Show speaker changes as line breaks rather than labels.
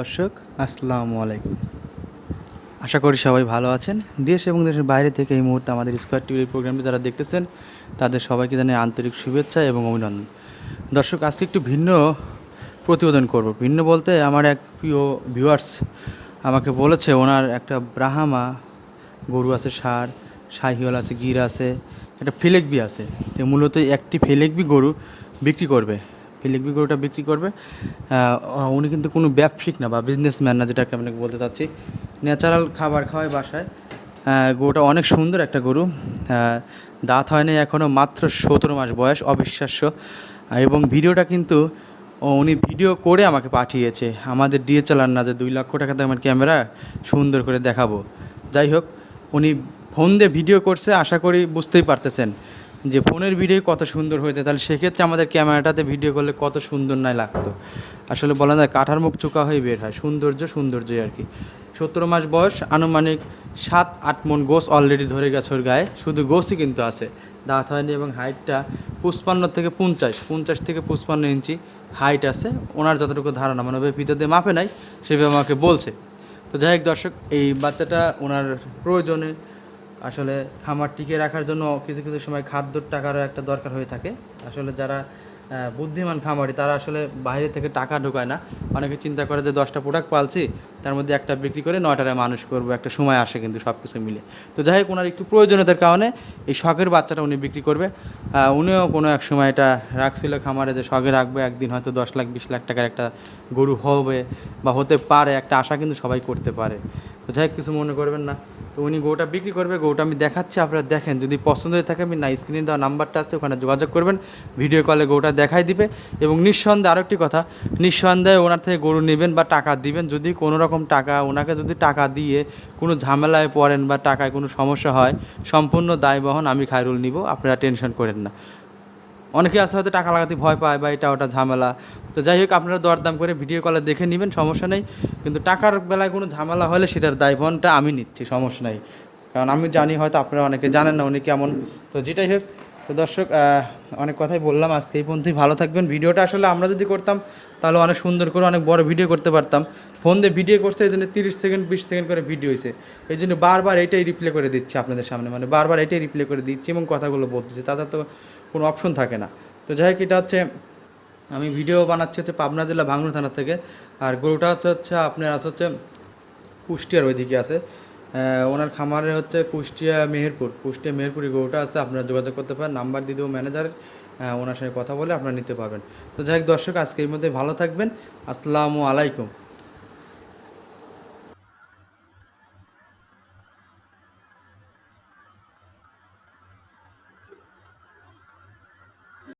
দর্শক, আসসালামু আলাইকুম। আশা করি সবাই ভালো আছেন। দেশ এবং দেশের বাইরে থেকে এই মুহূর্তে আমাদের স্কোয়ার টিভির প্রোগ্রামটি যারা দেখতেছেন, তাদের সবাইকে জানাই আন্তরিক শুভেচ্ছা এবং অভিনন্দন। দর্শক, আজকে একটু ভিন্ন প্রতিবেদন করব। ভিন্ন বলতে আমার এক প্রিয় ভিউয়ার্স আমাকে বলেছে, ওনার একটা ব্রাহামা গরু আছে, সার, শাহিওয়াল আছে, গির আছে, একটা ফিলেকবি আছে। তো মূলত একটি ফিলেকবি গরু বিক্রি করবে। ফিলেকবি গরুটা বিক্রি করবে। উনি কিন্তু কোনো ব্যবসায়িক না বা বিজনেসম্যান না যেটাকে আমি বলতে চাচ্ছি। ন্যাচারাল খাবার খাওয়ায় বাসায়। গরুটা অনেক সুন্দর একটা গরু। দাঁত হয়নি এখনও মাত্র সতেরো মাস বয়স, অবিশ্বাস্য। এবং ভিডিওটা কিন্তু উনি ভিডিও করে আমাকে পাঠিয়েছে। আমাদের ডিএচএলআর না যে দুই লক্ষ টাকাতে আমার ক্যামেরা, সুন্দর করে দেখাবো। যাই হোক, উনি ফোন দিয়ে ভিডিও করছে, আশা করি বুঝতেই পারতেছেন। যে ফোনের ভিডিও কত সুন্দর হয়েছে, তাহলে সেক্ষেত্রে আমাদের ক্যামেরাটাতে ভিডিও করলে কত সুন্দর নয় লাগতো। আসলে বলা যায় কাঠার মুখ চোকা হয়ে বের হয়, সৌন্দর্য সৌন্দর্যই আর কি। সতেরো মাস বয়স, আনুমানিক সাত, আট মন গোস অলরেডি ধরে গেছে ওর গায়ে, শুধু গোসই কিন্তু আছে। দাঁত হয়নি এবং হাইটটা পুষ্পান্ন থেকে পঞ্চাশ পঞ্চাশ থেকে পুষ্পান্ন ইঞ্চি হাইট আছে। ওনার যতটুকু ধারণা মানে দিয়ে মাপে নাই, সেভাবে আমাকে বলছে। তো যাই হোক দর্শক, এই বাচ্চাটা ওনার প্রয়োজনে আসলে খামার টিকে রাখার জন্য কিছু কিছু সময় খাদ্যর টাকারও একটা দরকার হয়ে থাকে। আসলে যারা বুদ্ধিমান খামারি তারা আসলে বাইরে থেকে টাকা ঢোকায় না। অনেকে চিন্তা করে যে দশটা প্রোডাক্ট পালছি তার মধ্যে একটা বিক্রি করে নয়টারে মানুষ করব, একটা সময় আসে কিন্তু সব কিছু মিলে। তো যাই হোক, ওনার একটু প্রয়োজনীয়তার কারণে এই শখের বাচ্চাটা উনি বিক্রি করবে। উনিও কোনো এক সময় এটা রাখছিল খামারে যে শখে রাখবে, একদিন হয়তো দশ লাখ, বিশ লাখ টাকার একটা গরু হবে বা হতে পারে, একটা আশা কিন্তু সবাই করতে পারে। তো যাই কিছু মনে করবেন না। তো উনি গরুটা বিক্রি করবে, গরুটা আমি দেখাচ্ছি, আপনারা দেখেন। যদি পছন্দ হয়ে থাকে, আমি না স্ক্রিনে দেওয়া নাম্বারটা আছে, ওখানে যোগাযোগ করবেন ভিডিও কলে গরুটা দেখাই দিবে। এবং নিঃসন্দেহে আরও আরেকটি কথা, নিঃসন্দেহে ওনার থেকে গরু নেবেন বা টাকা দিবেন, যদি কোনো রকম টাকা ওনাকে যদি টাকা দিয়ে কোনো ঝামেলায় পড়েন বা টাকায় কোনো সমস্যা হয়, সম্পূর্ণ দায় বহন আমি খায়রুল নিব, আপনারা টেনশন করেন না। অনেকে আছে হয়তো টাকা লাগাতে ভয় পায় বা এটা ওটা ঝামেলা। তো যাই হোক, আপনারা দরদাম করে ভিডিও কলে দেখে নেবেন, সমস্যা নেই। কিন্তু টাকার বেলায় কোনো ঝামেলা হলে সেটার দায়ভারটা আমি নিচ্ছি, সমস্যা নেই। কারণ আমি জানি হয়তো আপনারা অনেকে জানেন না উনি কেমন। তো যেটাই হোক তো দর্শক অনেক কথাই বললাম আজকে। এই পর্যন্তই, ভালো থাকবেন। ভিডিওটা আসলে আমরা যদি করতাম, তাহলে অনেক সুন্দর করে, অনেক বড় ভিডিও করতে পারতাম। ফোন দিয়ে ভিডিও করতে এই জন্য তিরিশ সেকেন্ড, বিশ সেকেন্ড করে ভিডিও হয়েছে। এই জন্য বারবার এটাই রিপ্লে করে দিচ্ছি আপনাদের সামনে। মানে বারবার এটাই রিপ্লে করে দিচ্ছি এবং কথাগুলো বলতেছি তাদের তো কোনো অপশন থাকে না। তো যাই হোক, এটা হচ্ছে, আমি ভিডিও বানাচ্ছি হচ্ছে পাবনা জেলা ভাঙড় থানা থেকে। আর গরুটা হচ্ছে হচ্ছে আপনার আছে হচ্ছে কুষ্টিয়ার ওইদিকে আছে। ওনার খামারে হচ্ছে কুষ্টিয়া, মেহেরপুর। কুষ্টিয়া, মেহেরপুরি গরুটা আছে, আপনারা যোগাযোগ করতে পারেন। নাম্বার দিয়ে দেবো ম্যানেজার ওনার সঙ্গে কথা বলে আপনারা নিতে পারবেন। তো যাই হোক দর্শক আজকে এর মধ্যে ভালো থাকবেন। আসসালামু আলাইকুম।